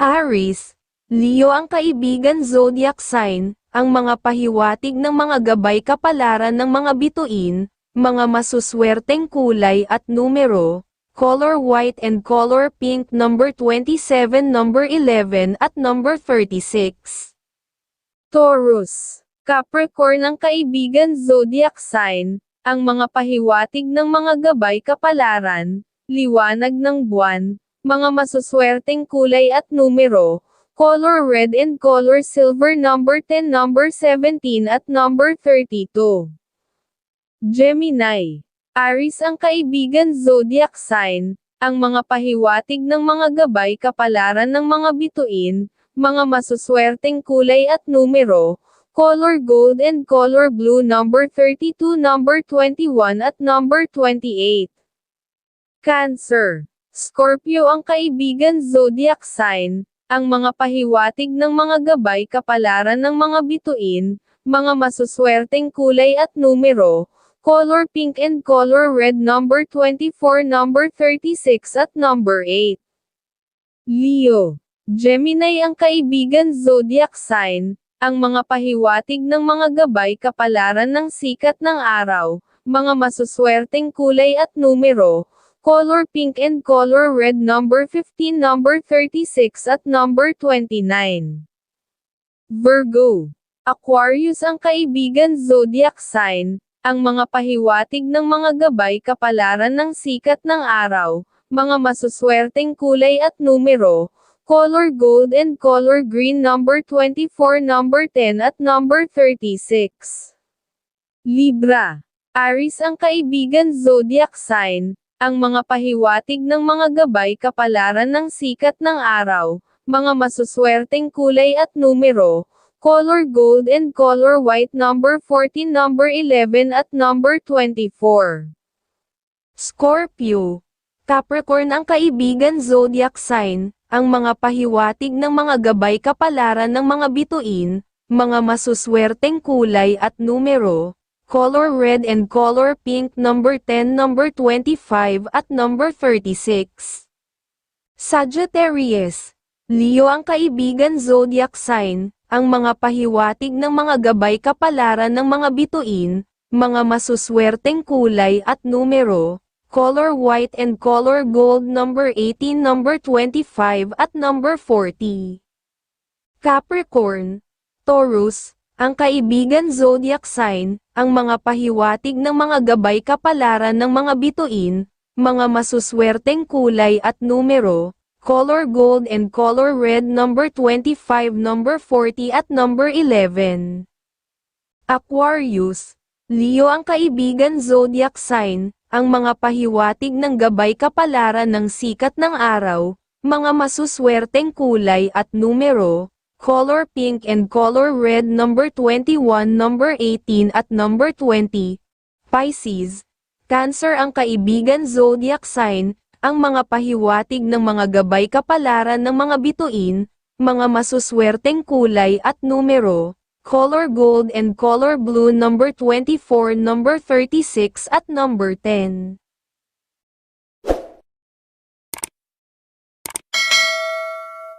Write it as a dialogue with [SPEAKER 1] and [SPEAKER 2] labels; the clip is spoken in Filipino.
[SPEAKER 1] Aries, Leo ang kaibigan zodiac sign, ang mga pahiwatig ng mga gabay kapalaran ng mga bituin, mga masuswerteng kulay at numero, color white and color pink number 27 number 11 at number 36. Taurus, Capricorn ang kaibigan zodiac sign, ang mga pahiwatig ng mga gabay kapalaran, liwanag ng buwan, mga masuswerteng kulay at numero, color red and color silver number 10 number 17 at number 32. Gemini, Aries ang kaibigan zodiac sign, ang mga pahiwatig ng mga gabay kapalaran ng mga bituin, mga masuswerteng kulay at numero, color gold and color blue number 32 number 21 at number 28. Cancer. Scorpio ang kaibigan zodiac sign, ang mga pahiwatig ng mga gabay kapalaran ng mga bituin, mga masuswerteng kulay at numero, color pink and color red number 24 number 36 at number 8. Leo. Gemini ang kaibigan zodiac sign, ang mga pahiwatig ng mga gabay kapalaran ng sikat ng araw, mga masuswerteng kulay at numero, color pink and color red number 15 number 36 at number 29. Virgo. Aquarius ang kaibigan zodiac sign, ang mga pahiwatig ng mga gabay kapalaran ng sikat ng araw, mga masuswerteng kulay at numero, color gold and color green number 24 number 10 at number 36. Libra. Aries ang kaibigan zodiac sign, ang mga pahiwatig ng mga gabay kapalaran ng sikat ng araw, mga masuswerteng kulay at numero, color gold and color white number 14 number 11 at number 24. Scorpio. Capricorn ang kaibigan zodiac sign, ang mga pahiwatig ng mga gabay kapalaran ng mga bituin, mga masuswerteng kulay at numero, color red and color pink number 10 number 25 at number 36. Sagittarius. Leo ang kaibigan zodiac sign, ang mga pahiwatig ng mga gabay kapalaran ng mga bituin, mga masuswerteng kulay at numero, color white and color gold number 18 number 25 at number 40. Capricorn, Taurus, ang kaibigan zodiac sign, ang mga pahiwatig ng mga gabay kapalaran ng mga bituin, mga masuswerteng kulay at numero, color gold and color red number 25 number 40 at number 11. Aquarius, Leo ang kaibigan zodiac sign, ang mga pahiwatig ng gabay kapalaran ng sikat ng araw, mga masuswerteng kulay at numero, color pink and color red number 21 number 18 at number 20. Pisces, Cancer ang kaibigan zodiac sign, ang mga pahiwatig ng mga gabay kapalaran ng mga bituin, mga masuswerteng kulay at numero, color gold and color blue number 24 number 36 at number 10.